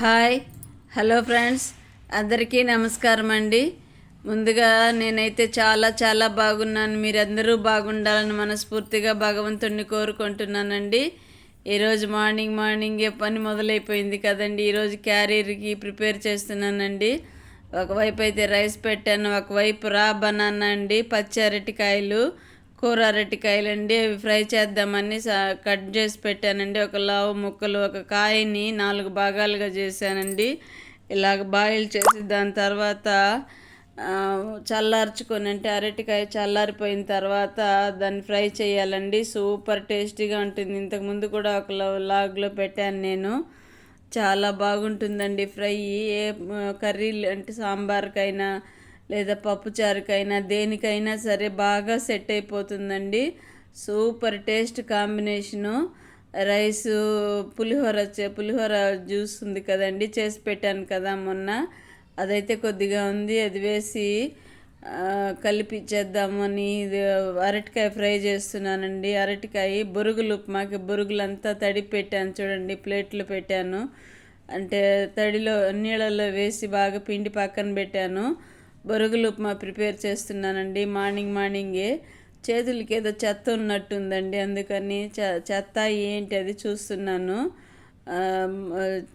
Hi hello friends అందరికీ నమస్కారం అండి. ముందుగా నేనైతే చాలా చాలా బాగున్నాను. మీరందరూ బాగుండాలని మనస్ఫూర్తిగా భగవంతుడిని కోరుకుంటున్నానండి. ఈరోజు మార్నింగ్ మార్నింగే పని మొదలైపోయింది కదండి. ఈరోజు క్యారీర్కి ప్రిపేర్ చేస్తున్నానండి. ఒకవైపు అయితే రైస్ పెట్టాను ఒకవైపు రా బనానా అండి పచ్చి అరటికాయలు. కూర అరటికాయలండి అవి ఫ్రై చేద్దామని కట్ చేసి పెట్టానండి. ఒక లావు ముక్కలు ఒక కాయని నాలుగు భాగాలుగా చేశానండి. ఇలాగ బాయిల్ చేసి దాని తర్వాత చల్లార్చుకొని అంటే అరటికాయ చల్లారిపోయిన తర్వాత దాన్ని ఫ్రై చేయాలండి. సూపర్ టేస్టీగా ఉంటుంది. ఇంతకుముందు కూడా ఒక లాగ్లో పెట్టాను నేను. చాలా బాగుంటుందండి ఫ్రై. ఏ కర్రీలు అంటే సాంబార్కైనా లేదా పప్పుచారుకైనా దేనికైనా సరే బాగా సెట్ అయిపోతుందండి. Super taste combination. Rice pulihora చే- పులిహోర జ్యూస్ ఉంది కదండి చేసి పెట్టాను కదా మొన్న. అదైతే కొద్దిగా ఉంది అది వేసి కలిపి చేద్దామని ఇది అరటికాయ ఫ్రై చేస్తున్నానండి. అరటికాయ బొరుగులు ఉప్మాకి బొరుగులంతా తడి పెట్టాను చూడండి ప్లేట్లు పెట్టాను. అంటే తడిలో నీళ్ళలో వేసి బాగా పిండి పక్కన పెట్టాను. బొరుగులు ఉప్మా ప్రిపేర్ చేస్తున్నానండి. మార్నింగ్ మార్నింగే చేతులకి ఏదో చెత్త ఉన్నట్టుందండి. అందుకని చె చెత్త ఏంటి అది చూస్తున్నాను.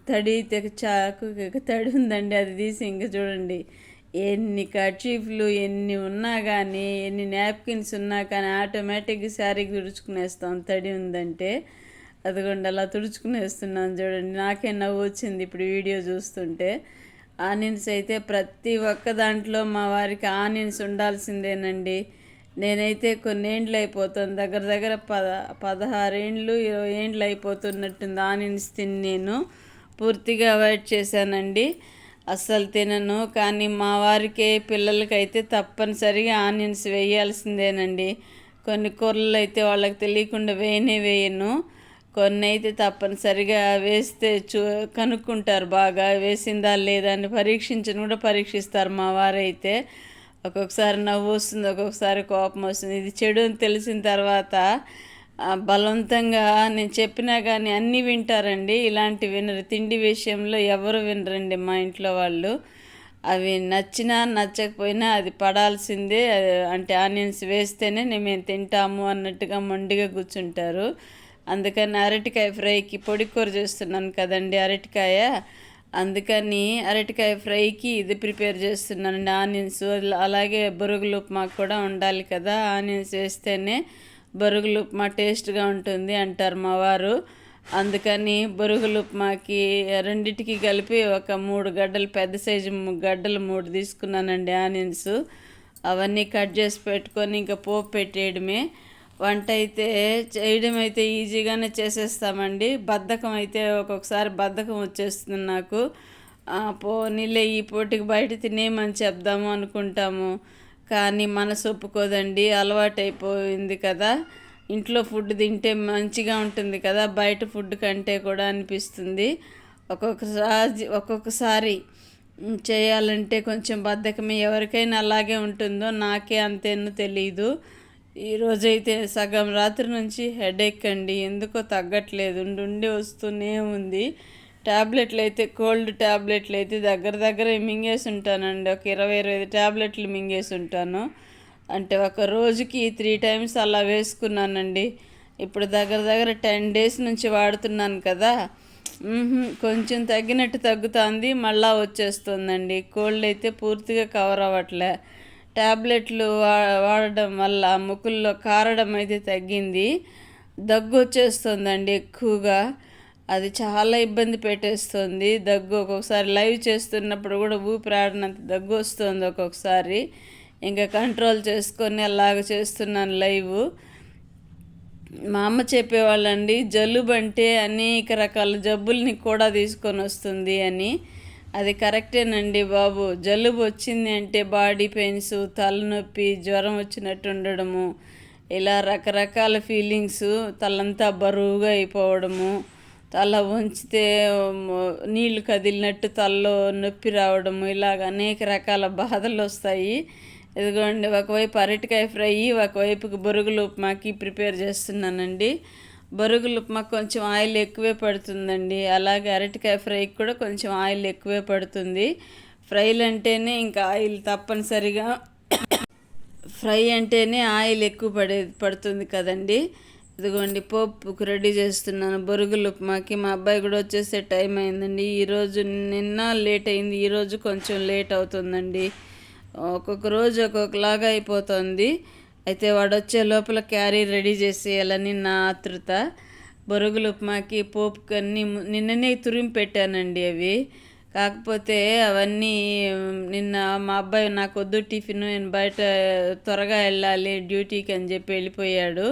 తడి చాకు తడి ఉందండి. అది తీసి ఇంక చూడండి. ఎన్ని కర్చీఫ్లు ఎన్ని ఉన్నా కానీ ఎన్ని నాప్కిన్స్ ఉన్నా కానీ ఆటోమేటిక్గా శారీకి తుడుచుకునేస్తాం. తడి ఉందంటే అదిగోండి అలా తుడుచుకునేస్తున్నాను చూడండి. నాకే నవ్వు వచ్చింది ఇప్పుడు వీడియో చూస్తుంటే. ఆనియన్స్ అయితే ప్రతి ఒక్క దాంట్లో మా వారికి ఆనియన్స్ ఉండాల్సిందేనండి. నేనైతే కొన్ని ఏండ్లు అయిపోతుంది దగ్గర దగ్గర పద పదహారేండ్లు ఇరవై ఏండ్లు అయిపోతున్నట్టుంది ఆనియన్స్ తిని నేను. పూర్తిగా అవాయిడ్ చేశానండి. అస్సలు తినను కానీ మా వారికి పిల్లలకైతే తప్పనిసరిగా ఆనియన్స్ వేయాల్సిందేనండి. కొన్ని కూరలు అయితే వాళ్ళకి తెలియకుండా వేయనే వేయను. కొన్ని అయితే తప్పనిసరిగా వేస్తే చూ కనుక్కుంటారు. బాగా వేసిందా లేదా అని పరీక్షించని కూడా పరీక్షిస్తారు మా వారైతే. ఒక్కొక్కసారి నవ్వు వస్తుంది ఒక్కొక్కసారి కోపం వస్తుంది. ఇది చెడు అని తెలిసిన తర్వాత బలవంతంగా నేను చెప్పినా కానీ అన్నీ వింటారండి. ఇలాంటి వినరు. తిండి విషయంలో ఎవరు వినరండి మా ఇంట్లో వాళ్ళు. అవి నచ్చినా నచ్చకపోయినా అది పడాల్సిందే. అంటే ఆనియన్స్ వేస్తేనే మేము తింటాము అన్నట్టుగా మొండిగా కూర్చుంటారు. అందుకని అరటికాయ ఫ్రైకి పొడి కూర చేస్తున్నాను కదండి అరటికాయ. అందుకని అరటికాయ ఫ్రైకి ఇది ప్రిపేర్ చేస్తున్నానండి ఆనియన్స్ అలాగే బొరుగులు ఉప్మా కూడా ఉండాలి కదా. ఆనియన్స్ వేస్తేనే బొరుగులు ఉప్మా టేస్ట్గా ఉంటుంది అంటారు మా వారు. అందుకని బొరుగులు ఉప్మాకి రెండిటికి కలిపి ఒక మూడు గడ్డలు పెద్ద సైజు గడ్డలు మూడు తీసుకున్నానండి ఆనియన్స్. అవన్నీ కట్ చేసి పెట్టుకొని ఇంకా పోపు పెట్టేయడమే. వంట అయితే చేయడం అయితే ఈజీగానే చేసేస్తామండి. బద్ధకం అయితే ఒక్కొక్కసారి బద్ధకం వచ్చేస్తుంది నాకు. పోనీలే ఈ పూటకి బయట తినేమని చెప్దాము అనుకుంటాము. కానీ మనసు ఒప్పుకోదండి. అలవాటైపోయింది కదా. ఇంట్లో ఫుడ్ తింటే మంచిగా ఉంటుంది కదా. బయట ఫుడ్ కంటే కూడా అనిపిస్తుంది. ఒక్కొక్కసారి ఒక్కొక్కసారి చేయాలంటే కొంచెం బద్ధకమే. ఎవరికైనా అలాగే ఉంటుందో నాకే అంతేనో తెలియదు ఈరోజైతే సగం రాత్రి నుంచి హెడేక్ అండి. ఎందుకో తగ్గట్లేదు. ఉండి వస్తూనే ఉంది. ట్యాబ్లెట్లు అయితే కోల్డ్ ట్యాబ్లెట్లు అయితే దగ్గర దగ్గర మింగేసి ఉంటానండి. ఒక ఇరవై ఇరవై ఐదు ట్యాబ్లెట్లు మింగేసి ఉంటాను. అంటే ఒక రోజుకి త్రీ టైమ్స్ అలా వేసుకున్నానండి. ఇప్పుడు దగ్గర దగ్గర టెన్ డేస్ నుంచి వాడుతున్నాను కదా. కొంచెం తగ్గినట్టు తగ్గుతుంది. మళ్ళా వచ్చేస్తుందండి. కోల్డ్ అయితే పూర్తిగా కవర్ అవ్వట్లే. ట్యాబ్లెట్లు వా వాడడం వల్ల ముక్కుల్లో కారడం అయితే తగ్గింది. దగ్గు వచ్చేస్తుందండి ఎక్కువగా. అది చాలా ఇబ్బంది పెట్టేస్తుంది. దగ్గు ఒక్కొక్కసారి లైవ్ చేస్తున్నప్పుడు కూడా ఊపిరాడినంత దగ్గు వస్తుంది ఒక్కొక్కసారి. ఇంకా కంట్రోల్ చేసుకొని అలాగ చేస్తున్నాను లైవ్. మా అమ్మ చెప్పేవాళ్ళండి జలుబు అంటే అనేక రకాల జబ్బుల్ని కూడా తీసుకొని వస్తుంది అని. అది కరెక్టేనండి బాబు. జలుబు వచ్చింది అంటే బాడీ పెయిన్స్ తలనొప్పి జ్వరం వచ్చినట్టు ఉండడము ఇలా రకరకాల ఫీలింగ్స్ తలంతా బరువుగా అయిపోవడము తల వంచితే నీళ్ళు కదిలినట్టు తలలో నొప్పి రావడము ఇలాగ అనేక రకాల బాధలు వస్తాయి. ఇదిగోండి ఒకవైపు అరటికాయ ఫ్రై ఒకవైపుకి బొరుగులు ఉప్మాకి ప్రిపేర్ చేస్తున్నానండి. బొరుగులు ఉప్మా కొంచెం ఆయిల్ ఎక్కువే పడుతుందండి. అలాగే అరటికాయ ఫ్రైకి కూడా కొంచెం ఆయిల్ ఎక్కువే పడుతుంది. ఫ్రైలు అంటేనే ఇంకా ఆయిల్ తప్పనిసరిగా ఫ్రై అంటేనే ఆయిల్ ఎక్కువ పడే పడుతుంది కదండి. ఇదిగోండి పోపుకు రెడీ చేస్తున్నాను బొరుగులు ఉప్మాకి. మా అబ్బాయి కూడా వచ్చేసే టైం అయిందండి. ఈరోజు నిన్న లేట్ అయింది. ఈరోజు కొంచెం లేట్ అవుతుందండి. ఒక్కొక్క రోజు ఒక్కొక్కలాగా అయిపోతుంది. అయితే వాడు వచ్చే లోపల క్యారీ రెడీ చేసేయాలని నా ఆతృత బొరుగులు ఉప్మాకి పోపుకి అన్నీ నిన్ననే తురిమి పెట్టానండి అవి. కాకపోతే అవన్నీ నిన్న మా అబ్బాయి నాకు వద్దు టిఫిన్ నేను బయట త్వరగా వెళ్ళాలి డ్యూటీకి అని చెప్పి వెళ్ళిపోయాడు.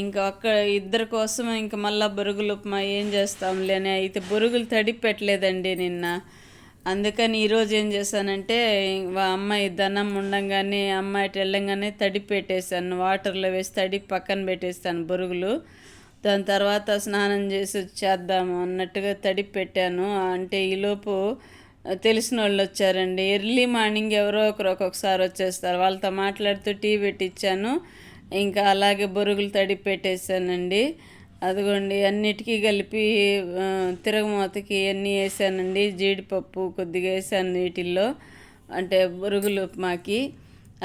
ఇంకా ఒక్క ఇద్దరి కోసం ఇంకా మళ్ళీ బొరుగులు ఉప్మా ఏం చేస్తాంలే అని అయితే బొరుగులు తడిపి పెట్టలేదండి నిన్న. అందుకని ఈరోజు ఏం చేశానంటే అమ్మాయి దనం ఉండంగానే అమ్మాయి వెళ్ళంగానే తడి పెట్టేశాను. వాటర్లో వేసి తడి పక్కన పెట్టేస్తాను బొరుగులు. దాని తర్వాత స్నానం చేసి చేద్దాము అన్నట్టుగా తడి పెట్టాను. అంటే ఈలోపు తెలిసిన వాళ్ళు వచ్చారండి. ఎర్లీ మార్నింగ్ ఎవరో ఒకరు ఒక్కొక్కసారి వచ్చేస్తారు. వాళ్ళతో మాట్లాడుతూ టీ పెట్టించాను ఇంకా అలాగే బొరుగులు తడి పెట్టేశానండి. అదిగోండి అన్నిటికీ కలిపి తిరగమూతకి అన్నీ వేసానండి. జీడిపప్పు కొద్దిగా వేసాను నీటిల్లో అంటే బురుగులు ఉప్మాకి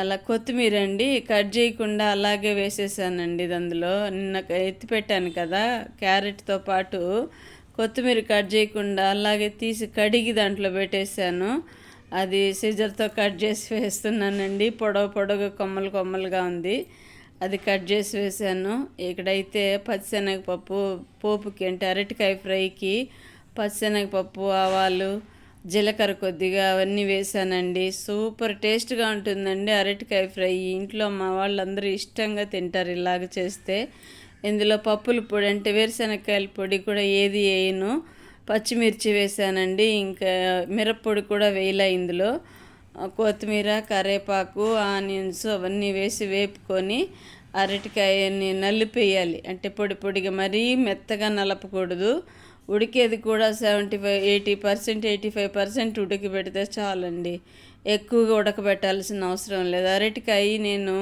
అలా కొత్తిమీర అండి కట్ చేయకుండా అలాగే వేసేసానండి ఇది అందులో. నిన్న ఎత్తి పెట్టాను కదా క్యారెట్తో పాటు కొత్తిమీర కట్ చేయకుండా అలాగే తీసి కడిగి దాంట్లో పెట్టేశాను. అది సీజర్తో కట్ చేసి వేస్తున్నానండి. పొడవు పొడవు కొమ్మలు కొమ్మలుగా ఉంది. అది కట్ చేసి వేసాను. ఇక్కడైతే పచ్చిశనగపప్పు పోపుకి అంటే అరటికాయ ఫ్రైకి పచ్చిశనగపప్పు ఆవాలు జీలకర్ర కొద్దిగా అవన్నీ వేసానండి. సూపర్ టేస్ట్గా ఉంటుందండి అరటికాయ ఫ్రై. ఇంట్లో మా వాళ్ళందరూ ఇష్టంగా తింటారు ఇలాగ చేస్తే. ఇందులో పప్పుల పొడి అంటే వేరుశనగకాయల పొడి కూడా ఏది వేయను. పచ్చిమిర్చి వేసానండి. ఇంకా మిరప్పొడి కూడా వేయలే ఇందులో. కొత్తిమీర కరేపాకు ఆనియన్స్ అవన్నీ వేసి వేపుకొని అరటికాయని నలిపేయాలి. అంటే పొడి పొడిగా మరీ మెత్తగా నలపకూడదు. ఉడికేది కూడా seventy five eighty percent eighty five percent ఉడికి పెడితే చాలండి. ఎక్కువగా ఉడకబెట్టాల్సిన అవసరం లేదు. అరటికాయ నేను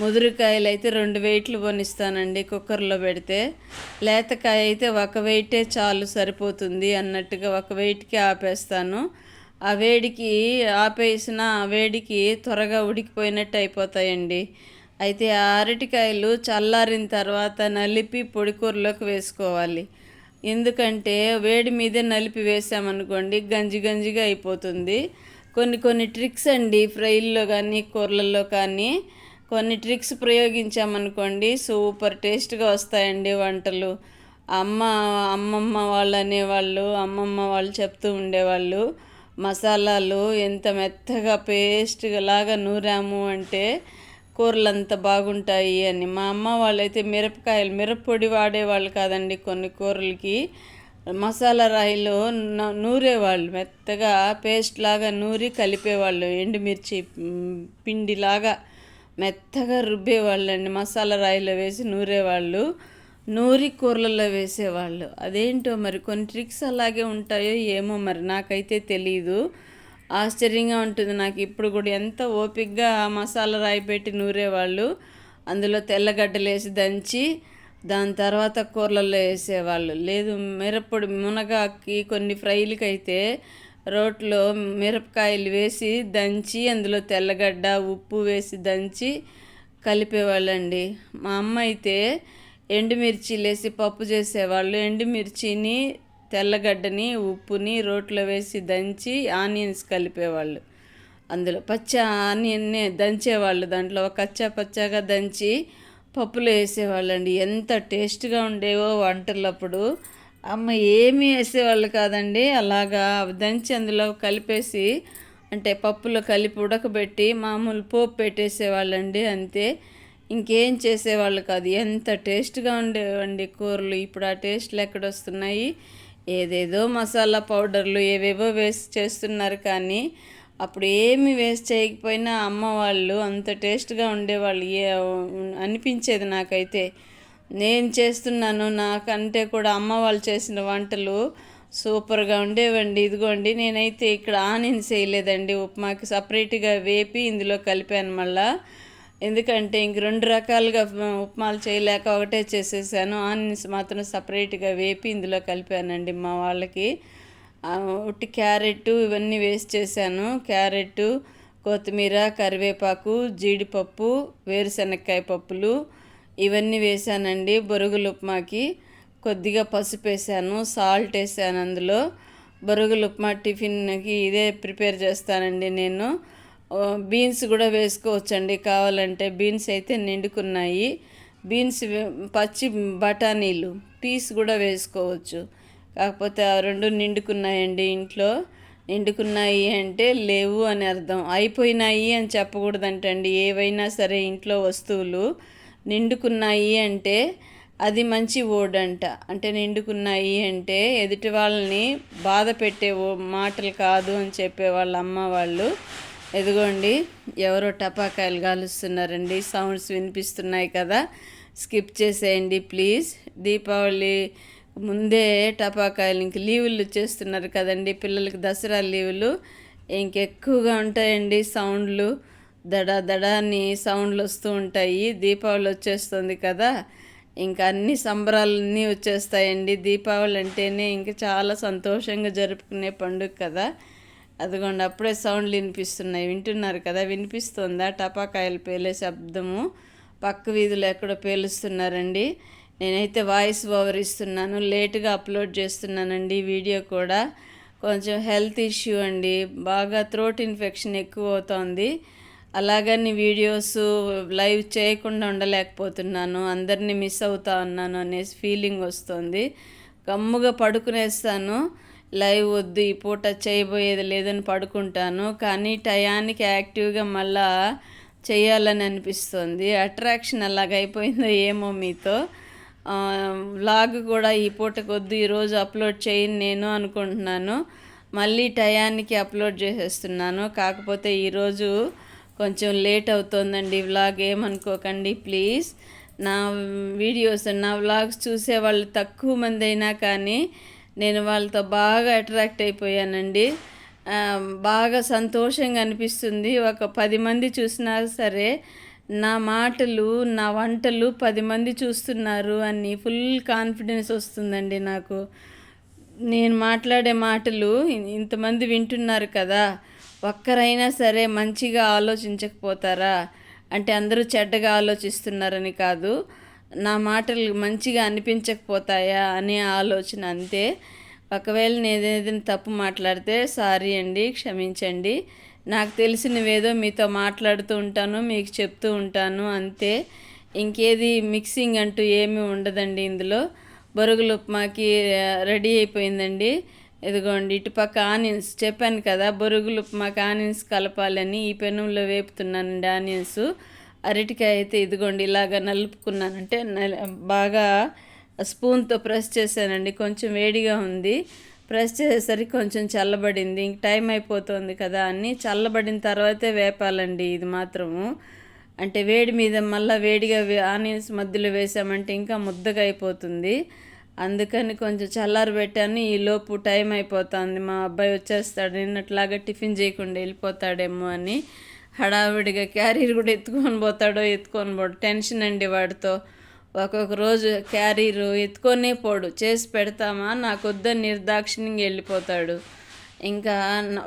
ముదురుకాయలు అయితే రెండు వెయిట్లు కొనిస్తానండి కుక్కర్లో పెడితే. లేతకాయ అయితే ఒక వెయిటే చాలు సరిపోతుంది అన్నట్టుగా ఒక వెయిట్కి ఆపేస్తాను. ఆ వేడికి ఆపేసిన ఆ వేడికి త్వరగా ఉడికిపోయినట్టు అయిపోతాయండి. అయితే ఆ అరటికాయలు చల్లారిన తర్వాత నలిపి పొడి కూరలోకి వేసుకోవాలి. ఎందుకంటే వేడి మీదే నలిపి వేసామనుకోండి గంజి గంజిగా అయిపోతుంది. కొన్ని కొన్ని ట్రిక్స్ అండి ఫ్రైల్లో కానీ కూరలలో కానీ. కొన్ని ట్రిక్స్ ప్రయోగించామనుకోండి సూపర్ టేస్ట్గా వస్తాయండి వంటలు. అమ్మ అమ్మమ్మ వాళ్ళు అనేవాళ్ళు అమ్మమ్మ వాళ్ళు చెప్తూ ఉండేవాళ్ళు. మసాలాలు ఎంత మెత్తగా పేస్ట్ లాగా నూరాము అంటే కూరలు అంత బాగుంటాయి అని. మా అమ్మ వాళ్ళైతే మిరపకాయలు మిరప్పొడి వాడేవాళ్ళు కాదండి కొన్ని కూరలకి. మసాలా రాయిలో నూరేవాళ్ళు మెత్తగా పేస్ట్ లాగా నూరి కలిపేవాళ్ళు ఎండుమిర్చి పిండిలాగా మెత్తగా రుబ్బేవాళ్ళండి. మసాలా రాయిలో వేసి నూరేవాళ్ళు. నూరి కూరలలో వేసేవాళ్ళు. అదేంటో మరి? కొన్ని ట్రిక్స్ అలాగే ఉంటాయో ఏమో మరి? నాకైతే తెలియదు ఆశ్చర్యంగా ఉంటుంది. నాకు ఇప్పుడు కూడా ఎంత ఓపిక్గా మసాలా రాయి పెట్టి నూరేవాళ్ళు. అందులో తెల్లగడ్డలు వేసి దంచి దాని తర్వాత కూరలలో వేసేవాళ్ళు. లేదు మిరప్పొడి మునగాకి కొన్ని ఫ్రైలకైతే రోట్లో మిరపకాయలు వేసి దంచి అందులో తెల్లగడ్డ ఉప్పు వేసి దంచి కలిపేవాళ్ళండి. మా అమ్మ అయితే ఎండుమిర్చి లేసి పప్పు చేసేవాళ్ళు. ఎండుమిర్చిని తెల్లగడ్డని ఉప్పుని రోట్లో వేసి దంచి ఆనియన్స్ కలిపేవాళ్ళు. అందులో పచ్చ ఆనియన్నే దంచేవాళ్ళు. దాంట్లో కచ్చా పచ్చాగా దంచి పప్పులో వేసేవాళ్ళండి. ఎంత టేస్ట్గా ఉండేవో వంటలప్పుడు. అమ్మ ఏమీ వేసేవాళ్ళు కాదండి. అలాగా దంచి అందులో కలిపేసి అంటే పప్పులో కలిపి ఉడకబెట్టి మామూలు పోపు పెట్టేసేవాళ్ళండి అంతే. ఇంకేం చేసేవాళ్ళు కాదు. ఎంత టేస్ట్గా ఉండేవండి కూరలు. ఇప్పుడు ఆ టేస్ట్లు ఎక్కడొస్తున్నాయి? ఏదేదో మసాలా పౌడర్లు ఏవేవో వేస్ట్ చేస్తున్నారు కానీ అప్పుడు ఏమి వేస్ట్ చేయకపోయినా అమ్మ వాళ్ళు అంత టేస్ట్గా ఉండేవాళ్ళు. ఏ అనిపించేది నాకైతే. నేను చేస్తున్నాను నాకంటే కూడా అమ్మ వాళ్ళు చేసిన వంటలు సూపర్గా ఉండేవండి. ఇదిగోండి నేనైతే ఇక్కడ ఆనియన్స్ వేయలేదండి ఉప్మాకి సపరేట్గా వేపి ఇందులో కలిపాను మళ్ళీ. ఎందుకంటే ఇంక రెండు రకాలుగా ఉప్మాలు చేయలేక ఒకటే చేసేసాను. ఆనియన్స్ మాత్రం సపరేట్గా వేపి ఇందులో కలిపానండి మా వాళ్ళకి. ఉట్టి క్యారెట్ ఇవన్నీ వేస్ట్ చేశాను. క్యారెట్ కొత్తిమీర కరివేపాకు జీడిపప్పు వేరుశనక్కాయ పప్పులు ఇవన్నీ వేసానండి బొరుగుల ఉప్మాకి. కొద్దిగా పసుపు వేసాను సాల్ట్ వేసాను అందులో. బొరుగుల ఉప్మా టిఫిన్కి ఇదే ప్రిపేర్ చేస్తానండి నేను. బీన్స్ కూడా వేసుకోవచ్చండి. కావాలంటే బీన్స్ అయితే నిండుకున్నాయి. బీన్స్ పచ్చి బఠానీలు పీస్ కూడా వేసుకోవచ్చు. కాకపోతే ఆ రెండు నిండుకున్నాయండి ఇంట్లో. నిండుకున్నాయి అంటే లేవు అని అర్థం. అయిపోయినాయి అని చెప్పకూడదంటండి ఏవైనా సరే ఇంట్లో వస్తువులు నిండుకున్నాయి అంటే అది మంచి ఓడంట. అంట అంటే నిండుకున్నాయి అంటే ఎదుటి వాళ్ళని బాధ పెట్టే ఓ- మాటలు కాదు అని చెప్పే వాళ్ళ అమ్మ వాళ్ళు ఎదుగోండి ఎవరో టపాకాయలు కాలుస్తున్నారండి సౌండ్స్ వినిపిస్తున్నాయి కదా. స్కిప్ చేసేయండి ప్లీజ్. దీపావళి ముందే టపాకాయలు ఇంక లీవులు చేస్తున్నారు కదండి. పిల్లలకి దసరా లీవులు ఇంకెక్కువగా ఉంటాయండి సౌండ్లు. దడ దడ అని సౌండ్లు వస్తూ ఉంటాయి. దీపావళి వచ్చేస్తుంది కదా. ఇంకా అన్ని సంబరాలన్నీ వచ్చేస్తాయండి. దీపావళి అంటేనే ఇంకా చాలా సంతోషంగా జరుపుకునే పండుగ కదా. అదిగోండి అప్పుడే సౌండ్లు వినిపిస్తున్నాయి. వింటున్నారు కదా? వినిపిస్తుందా? టపాకాయలు పేలే శబ్దము. పక్క వీధిలో ఎక్కడో పేలుస్తున్నారండి. నేనైతే వాయిస్ ఓవర్ ఇస్తున్నాను. లేటుగా అప్లోడ్ చేస్తున్నానండి వీడియో కూడా. కొంచెం హెల్త్ ఇష్యూ అండి. బాగా థ్రోట్ ఇన్ఫెక్షన్ ఎక్కువ అవుతోంది. అలాగని వీడియోస్ లైవ్ చేయకుండా ఉండలేకపోతున్నాను. అందరినీ మిస్ అవుతా ఉన్నాను అనేసి ఫీలింగ్ వస్తుంది. గమ్ముగా పడుకునేస్తాను. లైవ్ వద్దు ఈ పూట చేయబోయేది లేదని పడుకుంటాను. కానీ టయానికి యాక్టివ్గా మళ్ళా చేయాలని అనిపిస్తుంది. అట్రాక్షన్ అలాగైపోయిందో ఏమో మీతో. వ్లాగ్ కూడా ఈ పూటకు వద్దు ఈరోజు అప్లోడ్ చేయను నేను అనుకుంటున్నాను. మళ్ళీ టయానికి అప్లోడ్ చేసేస్తున్నాను. కాకపోతే ఈరోజు కొంచెం లేట్ అవుతోందండి వ్లాగ్ ఏమనుకోకండి ప్లీజ్. నా వీడియోస్ నా వ్లాగ్స్ చూసే వాళ్ళు తక్కువ మంది అయినా కానీ నేను వాళ్ళతో బాగా అట్రాక్ట్ అయిపోయానండి. బాగా సంతోషంగా అనిపిస్తుంది. ఒక పది మంది చూసినా సరే నా మాటలు నా వంటలు పది మంది చూస్తున్నారు అని ఫుల్ కాన్ఫిడెన్స్ వస్తుందండి నాకు. నేను మాట్లాడే మాటలు ఇంతమంది వింటున్నారు కదా ఒక్కరైనా సరే మంచిగా ఆలోచించకపోతారా? అంటే అందరూ చెడ్డగా ఆలోచిస్తున్నారని కాదు. నా మాటలు మంచిగా అనిపించకపోతాయా అనే ఆలోచన అంతే. ఒకవేళ నేను ఏదైనా తప్పు మాట్లాడితే సారీ అండి క్షమించండి. నాకు తెలిసినవేదో మీతో మాట్లాడుతూ ఉంటాను మీకు చెప్తూ ఉంటాను అంతే. ఇంకేది మిక్సింగ్ అంటూ ఏమీ ఉండదండి ఇందులో. బొరుగుల ఉప్మాకి రెడీ అయిపోయిందండి. ఇదిగోండి ఇటుపక్క ఆనియన్స్ చెప్పాను కదా బొరుగుల ఉప్మాకి ఆనియన్స్ కలపాలని ఈ పెనంలో వేపుతున్నానండి ఆనియన్స్. అరటికాయ అయితే ఇదిగోండి ఇలాగ నలుపుకున్నానంటే బాగా స్పూన్తో ప్రెస్ చేశానండి. కొంచెం వేడిగా ఉంది. ప్రెస్ చేసేసరికి కొంచెం చల్లబడింది. ఇంక టైం అయిపోతుంది కదా అని చల్లబడిన తర్వాతే వేపాలండి ఇది మాత్రము. అంటే వేడి మీద మళ్ళీ వేడిగా ఆనియన్స్ మధ్యలో వేసామంటే ఇంకా ముద్దగా అయిపోతుంది. అందుకని కొంచెం చల్లారి పెట్టాను. ఈ లోపు టైం అయిపోతుంది. మా అబ్బాయి వచ్చేస్తాడు. నిన్నట్లాగా టిఫిన్ చేయకుండా వెళ్ళిపోతాడేమో అని. హడావిడిగా క్యారీర్ కూడా ఎత్తుకొని పోతాడో ఎత్తుకొని పోడు టెన్షన్ అండి వాడితో. ఒక్కొక్క రోజు క్యారీరు ఎత్తుకొనే పోడు చేసి పెడతామా? నాకు వద్దని నిర్దాక్షిణ్యంగా వెళ్ళిపోతాడు. ఇంకా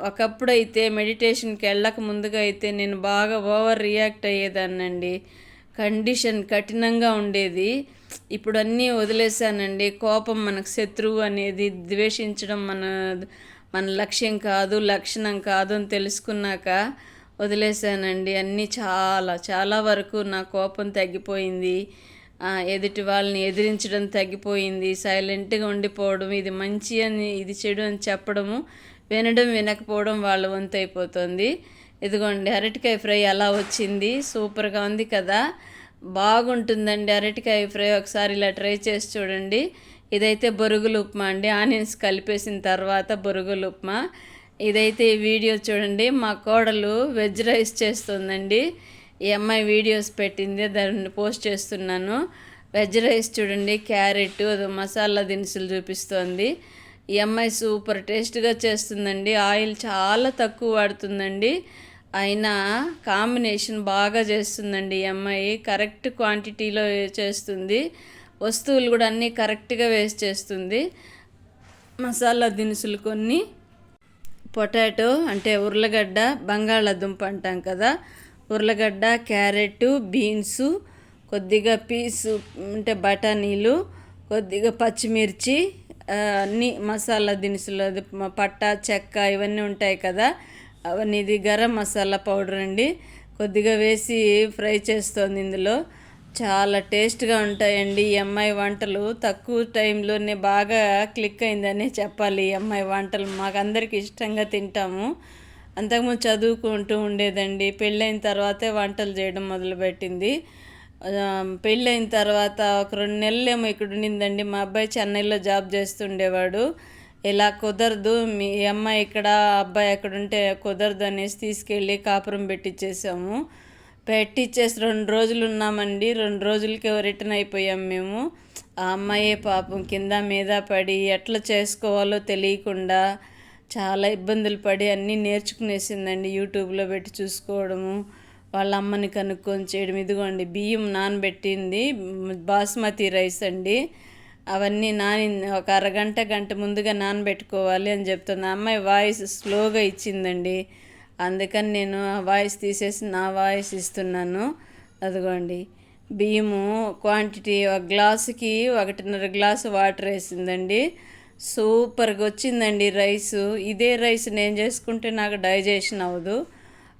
ఒకప్పుడు అయితే మెడిటేషన్కి వెళ్ళక ముందుగా అయితే నేను బాగా ఓవర్ రియాక్ట్ అయ్యేదాన్నండి. కండిషన్ కఠినంగా ఉండేది. ఇప్పుడు అన్నీ వదిలేశానండి. కోపం మనకు శత్రువు అనేది ద్వేషించడం మన మన లక్ష్యం కాదు లక్షణం కాదు అని తెలుసుకున్నాక వదిలేశానండి. అన్నీ చాలా చాలా వరకు నా కోపం తగ్గిపోయింది. ఎదుటి వాళ్ళని ఎదిరించడం తగ్గిపోయింది. సైలెంట్గా ఉండిపోవడం ఇది మంచి అని ఇది చెడు అని చెప్పడము వినడం వినకపోవడం వాళ్ళ వంతు అయిపోతుంది. ఇదిగోండి అరటికాయ ఫ్రై అలా వచ్చింది. సూపర్గా ఉంది కదా? బాగుంటుందండి అరటికాయ ఫ్రై. ఒకసారి ఇలా ట్రై చేసి చూడండి. ఇదైతే బొరుగులు ఉప్మా అండి. ఆనియన్స్ కలిపేసిన తర్వాత బొరుగులు ఉప్మా. ఇదైతే ఈ వీడియో చూడండి. మా కోడలు వెజ్ రైస్ చేస్తుందండి. ఈ అమ్మాయి వీడియోస్ పెట్టింది దాన్ని పోస్ట్ చేస్తున్నాను. వెజ్ రైస్ చూడండి క్యారెట్ అదో మసాలా దినుసులు చూపిస్తోంది. ఈ అమ్మాయి సూపర్ టేస్ట్గా చేస్తుందండి. ఆయిల్ చాలా తక్కువ వాడుతుందండి. అయినా కాంబినేషన్ బాగా చేస్తుందండి ఈ అమ్మాయి. కరెక్ట్ క్వాంటిటీలో చేస్తుంది. వస్తువులు కూడా అన్నీ కరెక్ట్గా వేస్ట్ చేస్తుంది. మసాలా దినుసులు కొన్ని పొటాటో అంటే ఉర్లగడ్డ బంగాళాదుంప అంటాం కదా. ఉర్లగడ్డ క్యారెట్ బీన్సు కొద్దిగా పీసు అంటే బఠానీలు కొద్దిగా పచ్చిమిర్చి అన్నీ మసాలా దినుసులు అది పట్ట చెక్క ఇవన్నీ ఉంటాయి కదా. అవన్నీ ఇది గరం మసాలా పౌడర్ అండి. కొద్దిగా వేసి ఫ్రై చేస్తుంది ఇందులో. చాలా టేస్ట్గా ఉంటాయండి ఈ అమ్మాయి వంటలు. తక్కువ టైంలోనే బాగా క్లిక్ అయిందనే చెప్పాలి ఈ అమ్మాయి వంటలు. మాకు అందరికి ఇష్టంగా తింటాము. అంతకుముందు చదువుకుంటూ ఉండేదండి. పెళ్ళైన తర్వాతే వంటలు చేయడం మొదలుపెట్టింది. పెళ్ళైన తర్వాత ఒక రెండు నెలలేమో ఇక్కడ ఉండిందండి. మా అబ్బాయి చెన్నైలో జాబ్ చేస్తుండేవాడు. ఇలా కుదరదు. మీ అమ్మాయి ఇక్కడ అబ్బాయి అక్కడ ఉంటే కుదరదు అనేసి తీసుకెళ్ళి కాపురం పెట్టించేసాము పెట్టిచ్చేసి రెండు రోజులు ఉన్నామండి. రెండు రోజులకి రిటర్న్ అయిపోయాం మేము. ఆ అమ్మాయే పాపం కింద మీద పడి ఎట్లా చేసుకోవాలో తెలియకుండా చాలా ఇబ్బందులు పడి అన్నీ నేర్చుకునేసిందండి యూట్యూబ్లో పెట్టి చూసుకోవడము. వాళ్ళ అమ్మని కనుక్కొని చేయడం. ఇదిగోండి బియ్యం నానబెట్టింది బాస్మతి రైస్ అండి. అవన్నీ నాని ఒక అరగంట గంట ముందుగా నానబెట్టుకోవాలి అని చెప్తుంది. అమ్మాయి వాయిస్ స్లోగా ఇచ్చిందండి. అందుకని నేను ఆ వాయిస్ తీసేసి నా వాయిస్ ఇస్తున్నాను. అదిగోండి. బియ్యము క్వాంటిటీ ఒక గ్లాసుకి ఒకటిన్నర గ్లాసు వాటర్ వేసిందండి. సూపర్గా వచ్చిందండి రైసు. ఇదే రైస్ నేను చేసుకుంటే నాకు డైజెషన్ అవ్వదు.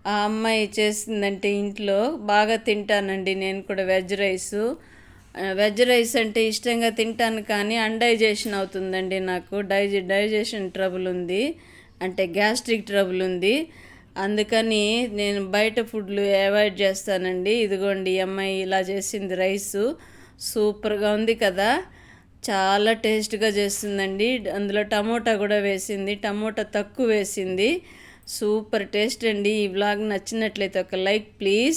ఆ అమ్మాయి చేసిందంటే ఇంట్లో బాగా తింటానండి నేను కూడా వెజ్ రైసు. వెజ్ రైస్ అంటే ఇష్టంగా తింటాను కానీ అన్డైజెషన్ అవుతుందండి నాకు. డైజె డైజెషన్ ట్రబుల్ ఉంది. అంటే గ్యాస్ట్రిక్ ట్రబుల్ ఉంది. అందుకని నేను బయట ఫుడ్లు అవాయిడ్ చేస్తానండి. ఇదిగోండి అమ్మాయి ఇలా చేసింది రైసు. సూపర్గా ఉంది కదా. చాలా టేస్ట్గా చేస్తుందండి. అందులో టమోటా కూడా వేసింది. టమోటా తక్కువ వేసింది. సూపర్ టేస్ట్ అండి. ఈ వ్లాగ్ నచ్చినట్లయితే ఒక లైక్ ప్లీజ్.